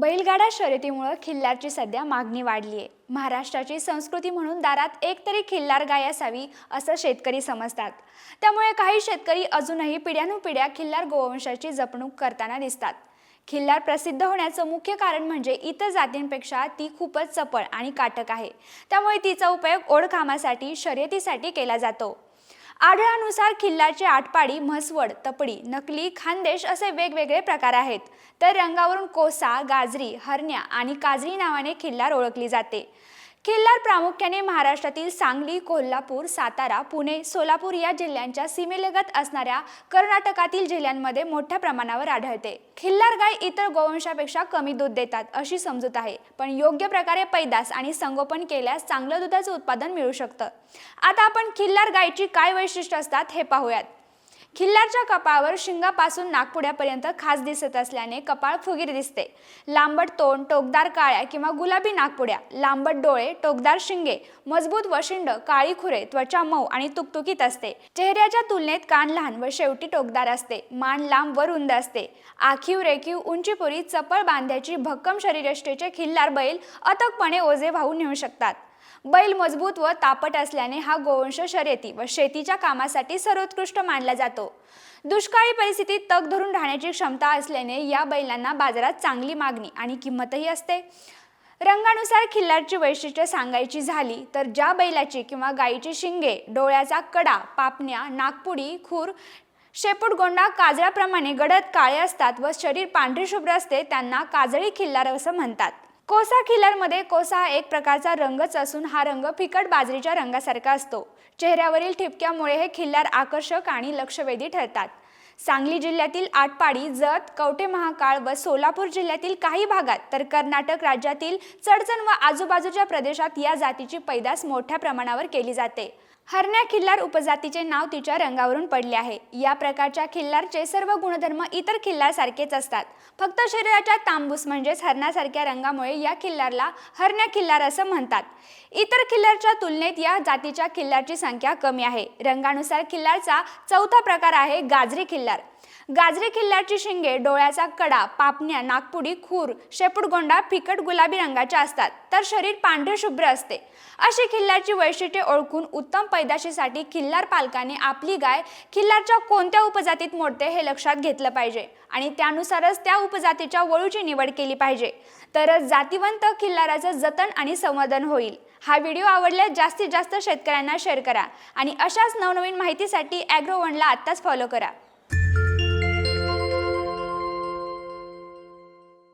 बैलगाडा शर्यतीमुळं खिल्लारची सध्या मागणी वाढली आहे महाराष्ट्राची संस्कृती म्हणून दारात एक तरी खिल्लार गाय असावी असं शेतकरी समजतात. त्यामुळे काही शेतकरी अजूनही पिढ्यानुपिढ्या खिल्लार गोवंशाची जपणूक करताना दिसतात. खिल्लार प्रसिद्ध होण्याचं मुख्य कारण म्हणजे इतर जातींपेक्षा ती खूपच चपळ आणि काटक आहे. त्यामुळे तिचा उपयोग ओढकामासाठी शर्यतीसाठी केला जातो. आढळानुसार खिल्लाचे आटपाडी म्हसवड तपडी नकली खानदेश असे वेगवेगळे प्रकार आहेत. तर रंगावरून कोसा गाजरी हरण्या आणि काजरी नावाने खिल्लार ओळखली जाते. खिल्लार प्रामुख्याने महाराष्ट्रातील सांगली कोल्हापूर सातारा पुणे सोलापूर या जिल्ह्यांच्या सीमेलगत असणाऱ्या कर्नाटकातील जिल्ह्यांमध्ये मोठ्या प्रमाणावर आढळते. खिल्लार गाय इतर गोवंशापेक्षा कमी दूध देतात अशी समजूत आहे. पण योग्य प्रकारे पैदास आणि संगोपन केल्यास चांगलं दुधाचं उत्पादन मिळू शकतं. आता आपण खिल्लार गायची काय वैशिष्ट्य असतात हे पाहूयात. खिल्लारच्या कपाळावर शिंगापासून नागपुड्यापर्यंत खास दिसत असल्याने कपाळ फुगीर दिसते. लांबट तोंड टोकदार काळ्या किंवा गुलाबी नागपुड्या लांबट डोळे टोकदार शिंगे मजबूत वशिंड काळी खुरे त्वचा मऊ आणि तुकतुकीत असते. चेहऱ्याच्या तुलनेत कान लहान व शेवटी टोकदार असते. मान लांब व रुंद असते. आखीव रेखीव उंचीपुरी चपळ बांध्याची भक्कम शरीरष्टेचे खिल्लार बैल अथकपणे ओझे वाहून नेऊ शकतात. बैल मजबूत व तापट असल्याने हा गोवंश शर्यती व शेतीच्या कामासाठी सर्वोत्कृष्ट मानला जातो. दुष्काळी परिस्थितीत तग धरून राहण्याची क्षमता असल्याने या बैलांना बाजारात चांगली मागणी आणि किंमतही असते. रंगानुसार खिल्लारची वैशिष्ट्ये सांगायची झाली तर ज्या बैलाची किंवा गायीची शिंगे डोळ्याचा कडा पापण्या नागपुडी खूर शेपूटगोंडा काजळाप्रमाणे गडद काळे असतात व शरीर पांढरे शुभ्र असते त्यांना काजळी खिल्लार असं म्हणतात. कोसा खिलरमध्ये कोसा हा एक प्रकारचा रंगच असून हा रंग फिकट बाजरीच्या रंगासारखा असतो. चेहऱ्यावरील ठिपक्यामुळे हे खिल्लार आकर्षक आणि लक्षवेधी ठरतात. सांगली जिल्ह्यातील आटपाडी जत कवठे महाकाळ व सोलापूर जिल्ह्यातील काही भागात तर कर्नाटक राज्यातील चडचण व आजूबाजूच्या प्रदेशात या जातीची पैदास मोठ्या प्रमाणावर केली जाते. हरण्या खिल्लार उपजातीचे नाव तिच्या रंगावरून पडले आहे. या प्रकारच्या खिल्लारचे सर्व गुणधर्म इतर खिल्लारसारखेच असतात. फक्त शरीराच्या तांबूस म्हणजेच हरणासारख्या रंगामुळे या खिल्लारला हरण्या खिल्लार असं म्हणतात. इतर खिल्लारच्या तुलनेत या जातीच्या खिल्लारची संख्या कमी आहे. रंगानुसार खिल्लारचा चौथा प्रकार आहे गाजरी खिल्लार. गाजरी खिल्लारची शिंगे डोळ्याचा कडा पापण्या नागपुडी खूर शेपूटगोंडा फिकट गुलाबी रंगाच्या असतात. तर शरीर पांढरे शुभ्र असते. अशी खिल्लारची वैशिष्ट्ये ओळखून उत्तम पैदाशीसाठी खिल्लार पालकाने आपली गाय खिल्लारच्या कोणत्या उपजातीत मोडते हे लक्षात घेतलं पाहिजे. आणि त्यानुसारच त्या उपजातीच्या वळूची निवड केली पाहिजे. तरच जातीवंत खिल्लाराचं जतन आणि संवर्धन होईल. हा व्हिडिओ आवडल्यास जास्तीत जास्त शेतकऱ्यांना शेअर करा. आणि अशाच नवनवीन माहितीसाठी ॲग्रो आत्ताच फॉलो करा.